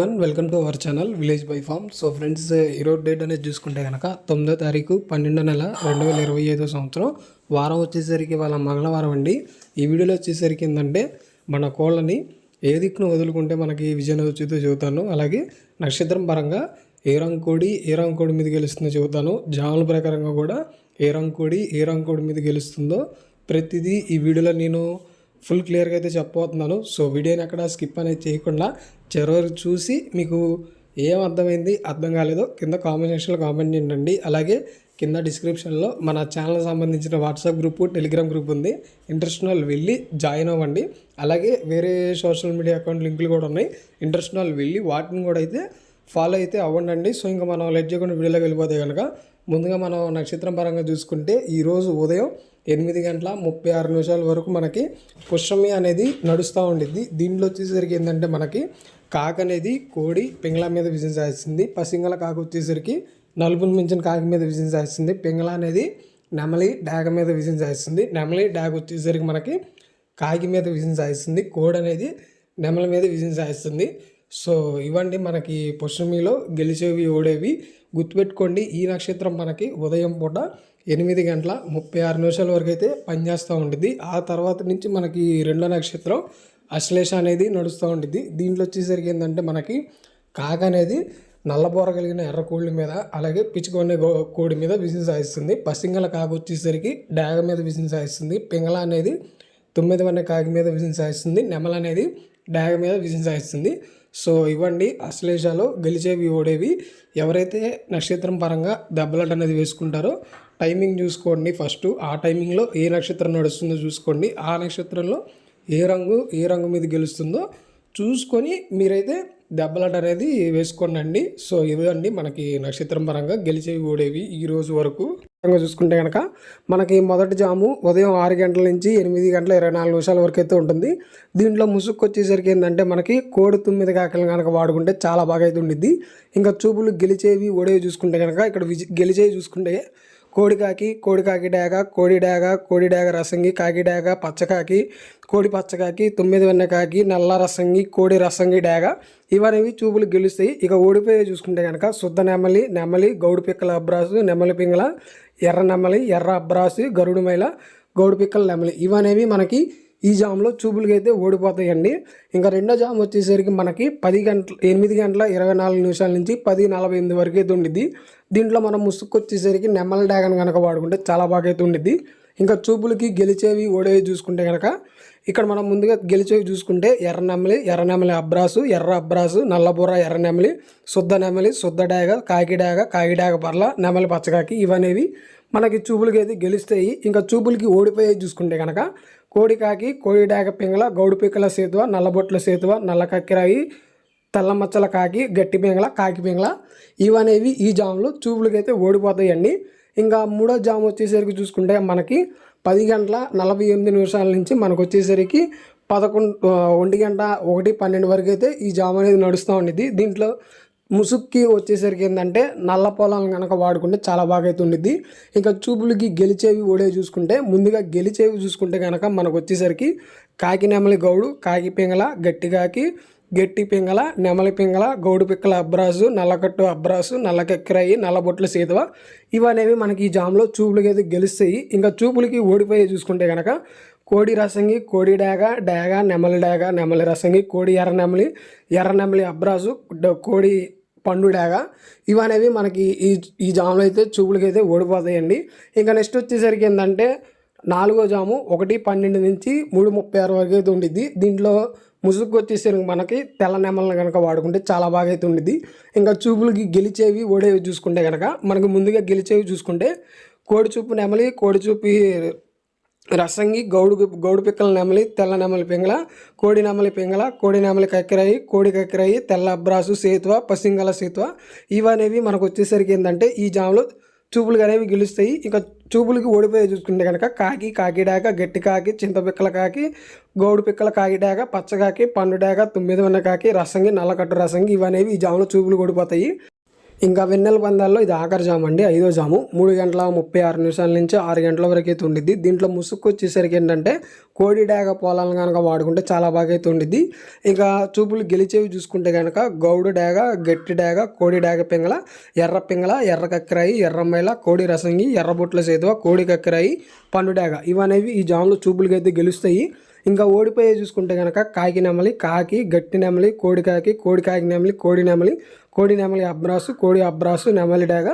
Welcome to our channel village by farm so friends ఈరోజు date అనేది చూసుకుంటే కనుక తొమ్మిదో తారీఖు పన్నెండో నెల రెండు వేల ఇరవై ఐదో సంవత్సరం. వారం వచ్చేసరికి వాళ్ళ మంగళవారం అండి. ఈ వీడియోలో వచ్చేసరికి ఏంటంటే మన కోళ్ళని ఏ దిక్కును వదులుకుంటే మనకి విజయం వచ్చిందో చెబుతాను. అలాగే నక్షత్రం పరంగా ఏ రంగు కోడి ఏ రంగు కోడి మీద గెలుస్తుందో చెబుతాను. జాముల ప్రకారంగా కూడా ఏ రంగు కోడి ఏ రంగు కోడి మీద గెలుస్తుందో ప్రతిదీ ఈ వీడియోలో నేను ఫుల్ క్లియర్గా అయితే చెప్పబోతున్నాను. సో వీడియోని అక్కడ స్కిప్ అనేది చేయకుండా చివరి చూసి మీకు ఏం అర్థమైంది అర్థం కాలేదో కింద కామెంట్ సెక్షన్లో కామెంట్ చేయండి. అలాగే కింద డిస్క్రిప్షన్లో మన ఛానల్ సంబంధించిన వాట్సాప్ గ్రూప్ టెలిగ్రామ్ గ్రూప్ ఉంది. ఇంట్రెస్ట్ వెళ్ళి జాయిన్ అవ్వండి. అలాగే వేరే సోషల్ మీడియా అకౌంట్ లింకులు కూడా ఉన్నాయి. ఇంట్రెస్ట్ వెళ్ళి వాటిని కూడా అయితే ఫాలో అయితే అవ్వండి సో ఇంకా మనం లెట్ చేయకుండా వీడియోలోకి వెళ్ళిపోతే కనుక ముందుగా మనం నక్షత్రం పరంగా చూసుకుంటే ఈరోజు ఉదయం ఎనిమిది గంటల ముప్పై ఆరు నిమిషాల వరకు మనకి పుష్పమి అనేది నడుస్తూ ఉండిద్ది. దీంట్లో వచ్చేసరికి ఏంటంటే మనకి కాక అనేది కోడి పింగళ మీద విజయం సాధిస్తుంది. పసింగల కాక వచ్చేసరికి నలుపుని మించిన కాకి మీద విజయం సాధిస్తుంది. పింగళ అనేది నెమలి డాగ మీద విజయం సాధిస్తుంది. నెమలి డాగ వచ్చేసరికి మనకి కాకి మీద విజయం సాధిస్తుంది. కోడి అనేది నెమల మీద విజయం సాధిస్తుంది. సో ఇవండి మనకి పుష్పమిలో గెలిచేవి ఓడేవి. గుర్తుపెట్టుకోండి ఈ నక్షత్రం మనకి ఉదయం పూట ఎనిమిది గంటల ముప్పై ఆరు నిమిషాల వరకు అయితే పనిచేస్తూ ఉంటుంది ఆ తర్వాత నుంచి మనకి రెండో నక్షత్రం అశ్లేష అనేది నడుస్తూ ఉంటుంది దీంట్లో వచ్చేసరికి ఏంటంటే మనకి కాక అనేది నల్లబోర కలిగిన ఎర్ర కోళ్ళ మీద అలాగే పిచ్చుకొనే కోడి మీద విసిన్ సాధిస్తుంది పసింగల కాకు వచ్చేసరికి డాగ మీద విసిన్ సాధిస్తుంది పింగళ అనేది తొమ్మిది వన్న కాకి మీద విసిన్ సాధిస్తుంది నెమల అనేది డాగ మీద విజయం సాధిస్తుంది సో ఇవ్వండి అశ్లేషాలు గెలిచేవి ఓడేవి. ఎవరైతే నక్షత్రం పరంగా దెబ్బలాట అనేది వేసుకుంటారో టైమింగ్ చూసుకోండి ఫస్ట్. ఆ టైమింగ్లో ఏ నక్షత్రం నడుస్తుందో చూసుకోండి. ఆ నక్షత్రంలో ఏ రంగు ఏ రంగు మీద గెలుస్తుందో చూసుకొని మీరైతే దెబ్బలాట అనేది వేసుకోండి సో ఇవండి మనకి నక్షత్రం పరంగా గెలిచేవి ఓడేవి ఈ రోజు వరకు. చూసుకుంటే కనుక మనకి మొదటి జాము ఉదయం ఆరు గంటల నుంచి ఎనిమిది గంటల ఇరవై నాలుగు నిమిషాల వరకు అయితే ఉంటుంది. దీంట్లో ముసుక్కు వచ్చేసరికి ఏంటంటే మనకి కోడి తొమ్మిది కాకలు కనుక వాడుకుంటే చాలా బాగా అయితే ఉండిద్ది. ఇంకా చూపులు గెలిచేవి ఓడేవి చూసుకుంటే కనుక ఇక్కడ విజ గెలిచేవి చూసుకుంటే కోడికాకి కోడికాకి డాగ కోడి డాగ కోడి డాగ రసంగి కాకి డాగ పచ్చకాకి కోడి పచ్చకాకి తొమ్మిది వెన్న కాకి నల్ల రసంగి కోడి రసంగి డాగ. ఇవనేవి చూపులు గెలుస్తాయి. ఇక ఓడిపోయే చూసుకుంటే కనుక శుద్ధ నెమలి నెమలి గౌడు పిక్కల అబ్రాసు నెమలి పింగళ ఎర్ర నెమలి ఎర్ర అబ్రాసు గరుడు మైల గౌడు పిక్కల నెమలి. ఇవనేవి మనకి ఈ జామ్లో చూపులకి అయితే ఓడిపోతాయండి. ఇంకా రెండో జామ్ వచ్చేసరికి మనకి పది గంటల ఎనిమిది గంటల ఇరవై నాలుగు నిమిషాల నుంచి పది నలభై ఎనిమిది వరకు అయితే ఉండిద్ది. దీంట్లో మనం ముసుగు వచ్చేసరికి నెమ్మల డ్యాగన్ కనుక వాడుకుంటే చాలా బాగా అయితే ఉండిద్ది. ఇంకా చూపులకి గెలిచేవి ఓడేవి చూసుకుంటే కనుక ఇక్కడ మనం ముందుగా గెలిచేవి చూసుకుంటే ఎర్ర నెమలి ఎర్ర నెమలి అబ్రాసు ఎర్ర అబ్రాసు నల్లబుర్ర ఎర్ర నెమలి శుద్ధ నెమలి శుద్ధ డాగ కాకి డాగ కాకి డాగ పర్ల నెమలి పచ్చకాకి ఇవనేవి. మనకి చూపులకి అయితే గెలుస్తాయి. ఇంకా చూపులకి ఓడిపోయేది చూసుకుంటే కనుక కోడికాకి కోడిడాక పింగళ గౌడు పిక్కల సేతువ నల్లబొట్ల సేతువ నల్ల కక్కిరాయి తెల్లమచ్చల కాకి గట్టి పింగళ కాకి పింగళ ఇవనేవి ఈ జాములు చూపులకైతే ఓడిపోతాయండి. ఇంకా మూడో జాము వచ్చేసరికి చూసుకుంటే మనకి పది గంటల నలభై ఎనిమిది నిమిషాల నుంచి మనకు వచ్చేసరికి పదకొండు ఒంటి గంట ఒకటి పన్నెండు వరకు అయితే ఈ జామ్ అనేది నడుస్తూ ఉండేది దీంట్లో ముసుక్కి వచ్చేసరికి ఏంటంటే నల్ల పొలాలను కనుక వాడుకుంటే చాలా బాగా అయితే ఉండిద్ది ఇంకా చూపులకి గెలిచేవి ఓడేవి చూసుకుంటే ముందుగా గెలిచేవి చూసుకుంటే కనుక మనకు వచ్చేసరికి కాకి నెమలి గౌడు కాకి పింగళ గట్టి కాకి గట్టి పింగళ నెమలి పింగళ గౌడు పిక్కల అబ్రాసు నల్లకట్టు అబ్రాసు నల్లకెక్కరాయి నల్లబొట్ల సీతవ ఇవనేవి మనకి ఈ జామ్లో చూపులకి అయితే గెలుస్తాయి. ఇంకా చూపులకి ఓడిపోయి చూసుకుంటే కనుక కోడి రసంగి కోడి డాగ డాగ నెమలి డాగ నెమలి రసంగి కోడి ఎర్ర నెమలి ఎర్ర నెమలి అబ్రాసు కోడి పండుడాగా. ఇవనేవి మనకి ఈ ఈ జాములు అయితే చూపులకి అయితే ఓడిపోతాయండి ఇంకా నెక్స్ట్ వచ్చేసరికి ఏంటంటే నాలుగో జాము ఒకటి పన్నెండు నుంచి మూడు ముప్పై ఆరు వరకు అయితే ఉండిద్ది. దీంట్లో ముసుగు వచ్చేసరికి మనకి తెల్ల నెమలను కనుక వాడుకుంటే చాలా బాగా అయితే ఉండిద్ది. ఇంకా చూపులకి గెలిచేవి ఓడేవి చూసుకుంటే కనుక మనకి ముందుగా గెలిచేవి చూసుకుంటే కోడి చూపు నెమలి కోడి చూపి రసంగి గౌడు గౌడు పిక్కల నెమలి తెల్ల నెమలి పింగళ కోడి నెమలి పింగళ కోడి నెమలి కక్కిరాయి కోడి కక్కిరాయి తెల్ల అబ్రాసు సేతువ పసింగల సేతువ. ఇవనేవి మనకు వచ్చేసరికి ఏంటంటే ఈ జాములో చూపులు అనేవి గెలుస్తాయి. ఇంకా చూపులకి ఓడిపోయి చూసుకుంటే కనుక కాకి కాకిడాక గట్టి కాకి చింతపిక్కల కాకి గౌడు పిక్కల కాకిడాక పచ్చకాకి పండుడాక తొమ్మిది ఉన్న కాకి రసంగి నల్లకట్టు రసంగి ఇవనేవి ఈ జాములో చూపులు ఓడిపోతాయి. ఇంకా వెన్నెల పందాల్లో ఇది ఆఖరి జాము అండి ఐదో జాము. మూడు గంటల ముప్పై ఆరు నిమిషాల నుంచి ఆరు గంటల వరకు అయితే ఉండిద్ది. దీంట్లో ముసుగు వచ్చేసరికి ఏంటంటే కోడి డాగ పొలాలను కనుక వాడుకుంటే చాలా బాగా అయితే ఉండిద్ది. ఇంకా చూపులు గెలిచేవి చూసుకుంటే కనుక గౌడు డాగ గట్టి డాగ కోడి డాగ పింగళ ఎర్ర పింగళ ఎర్ర కక్కరాయి ఎర్రమైల కోడి రసంగి ఎర్రబొట్ల సేతువ కోడి కక్కరాయి పండు డాగ. ఇవనేవి ఈ జాములు చూపులకి అయితే గెలుస్తాయి. ఇంకా ఓడిపోయే చూసుకుంటే కనుక కాకి నెమలి కాకి గట్టి నెమలి కోడి కాకి కోడి కాకి నెమలి కోడి నెమలి కోడి నెమలి అబ్రాసు కోడి అబ్రాసు నెమలి డాగ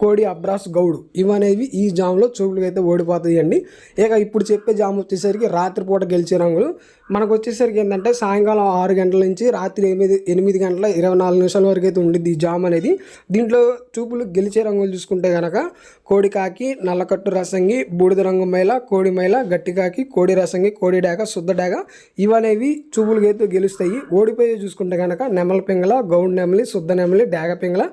కోడి అబ్రాస్ గౌడు. ఇవనేవి ఈ జామ్లో చూపులకు అయితే ఓడిపోతాయి అండి ఇక ఇప్పుడు చెప్పే జామ్ వచ్చేసరికి రాత్రిపూట గెలిచే రంగులు. మనకు వచ్చేసరికి ఏంటంటే సాయంకాలం ఆరు గంటల నుంచి రాత్రి ఎనిమిది ఎనిమిది గంటల ఇరవై నాలుగు నిమిషాల వరకు అయితే ఉండిద్ది ఈ జామ్ అనేది. దీంట్లో చూపులు గెలిచే రంగులు చూసుకుంటే కనుక కోడి కాకి నల్లకట్టు రసంగి బూడిద రంగు మైల కోడి మైల గట్టి కాకి కోడి రసంగి కోడి డాగ శుద్ధ డాగ ఇవనేవి చూపులు అయితే గెలుస్తాయి. ఓడిపోయి చూసుకుంటే కనుక నెమల పింగళ గౌడ్ నెమలి శుద్ధ నెమలి డాగ పింగళ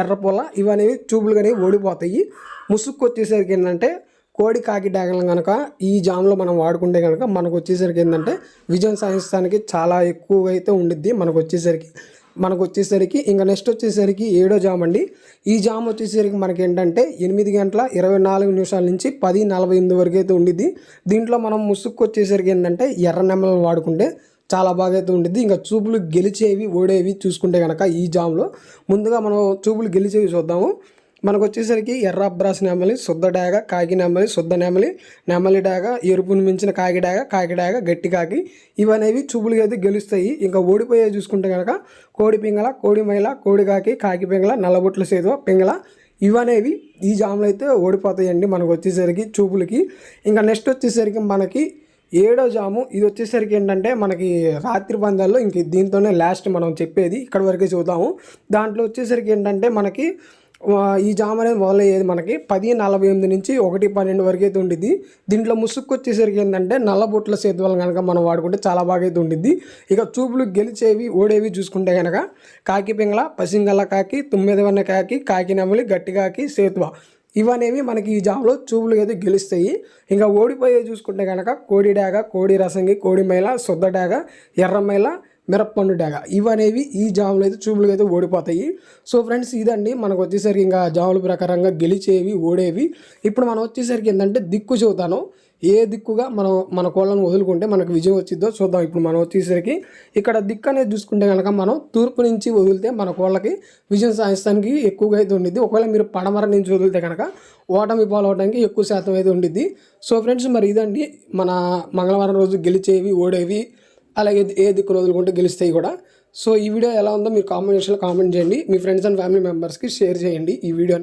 ఎర్రపొల ఇవనేవి చూపులు అనేవి ఓడిపోతాయి. ముసుక్కు వచ్చేసరికి ఏంటంటే కోడి కాకి డాగలను కనుక ఈ జామ్లో మనం వాడుకుంటే కనుక మనకు వచ్చేసరికి ఏంటంటే విజయం సాధించడానికి చాలా ఎక్కువగా అయితే ఉండిద్ది మనకు వచ్చేసరికి. మనకు వచ్చేసరికి ఇంకా నెక్స్ట్ వచ్చేసరికి ఏడో జామ్ అండి. ఈ జామ్ వచ్చేసరికి మనకి ఏంటంటే ఎనిమిది గంటల ఇరవై నాలుగు నిమిషాల నుంచి పది నలభై ఎనిమిది వరకు అయితే ఉండిద్ది. దీంట్లో మనం ముసుక్కు వచ్చేసరికి ఏంటంటే ఎర్ర నెమ్మలను వాడుకుంటే చాలా బాగా అయితే ఉండిద్ది. ఇంకా చూపులు గెలిచేవి ఓడేవి చూసుకుంటే కనుక ఈ జామ్లో. ముందుగా మనం చూపులు గెలిచేవి చూద్దాము. మనకు వచ్చేసరికి ఎర్ర అబ్రాస్ నెమలి శుద్ధ డాగ కాకి నెమలి శుద్ధ నెమలి నెమలి డాగ ఎరుపును మించిన కాకి డాగ కాకి డాగ గట్టి కాకి. ఇవనేవి చూపులుగా అయితే గెలుస్తాయి. ఇంకా ఓడిపోయే చూసుకుంటే కనుక కోడి పింగళ కోడి మైల కోడి కాకి కాకి పింగళ నల్లబొట్ల సేదువ పింగళ ఇవనేవి ఈ జాములు అయితే ఓడిపోతాయండి మనకు వచ్చేసరికి చూపులకి. ఇంకా నెక్స్ట్ వచ్చేసరికి మనకి ఏడో జాము. ఇది వచ్చేసరికి ఏంటంటే మనకి రాత్రి పందాల్లో ఇంక దీంతోనే లాస్ట్ మనం చెప్పేది. ఇక్కడ వరకే చూద్దాము. దాంట్లో వచ్చేసరికి ఏంటంటే మనకి ఈ జామ్ అనేది మొదలయ్యేది మనకి పది నలభై ఎనిమిది నుంచి ఒకటి పన్నెండు వరకు అయితే ఉండిద్ది. దీంట్లో ముసుక్కు వచ్చేసరికి ఏంటంటే నల్లబొట్ల సేతువలు కనుక మనం వాడుకుంటే చాలా బాగా అయితే ఉండిద్ది. ఇక చూపులు గెలిచేవి ఓడేవి చూసుకుంటే కనుక కాకి పింగళ పసింగల కాకి తుమ్మెదవన్న కాకి కాకి నెమలి గట్టి కాకి సేతువ. ఇవనేవి మనకి ఈ జామ్లో చూపులు అయితే గెలుస్తాయి. ఇంకా ఓడిపోయే చూసుకుంటే కనుక కోడి డాగ కోడి రసంగి కోడి మైల శుద్ధ డాగ ఎర్రమైల మిరప్పండు డేగ. ఇవనేవి ఈ జాములు అయితే చూపులు అయితే ఓడిపోతాయి. సో ఫ్రెండ్స్ ఇదండి. మనకు వచ్చేసరికి ఇంకా జాముల ప్రకారంగా గెలిచేవి ఓడేవి. ఇప్పుడు మనం వచ్చేసరికి ఏంటంటే దిక్కు చూద్దాను. ఏ దిక్కుగా మనం మన కోళ్ళను వదులుకుంటే మనకు విజయం వచ్చిద్దో చూద్దాం. ఇప్పుడు మనం వచ్చేసరికి ఇక్కడ దిక్కు అనేది చూసుకుంటే కనుక మనం తూర్పు నుంచి వదిలితే మన కోళ్ళకి విజయం సాధిస్తానికి ఎక్కువగా అయితే ఉండిద్ది. ఒకవేళ మీరు పడమర నుంచి వదిలితే కనుక ఓటమి పాలవడానికి ఎక్కువ శాతం అయితే ఉండిద్ది. సో ఫ్రెండ్స్ మరి ఇదండి. మన మంగళవారం రోజు గెలిచేవి ఓడేవి అలాగే ఏ దిక్కును వదులుకుంటే గెలుస్తాయి కూడా. సో ఈ వీడియో ఎలా ఉందో మీరు కామెంట్ సెక్షన్లో కామెంట్ చేయండి. మీ ఫ్రెండ్స్ అండ్ ఫ్యామిలీ మెంబర్స్కి షేర్ చేయండి ఈ వీడియో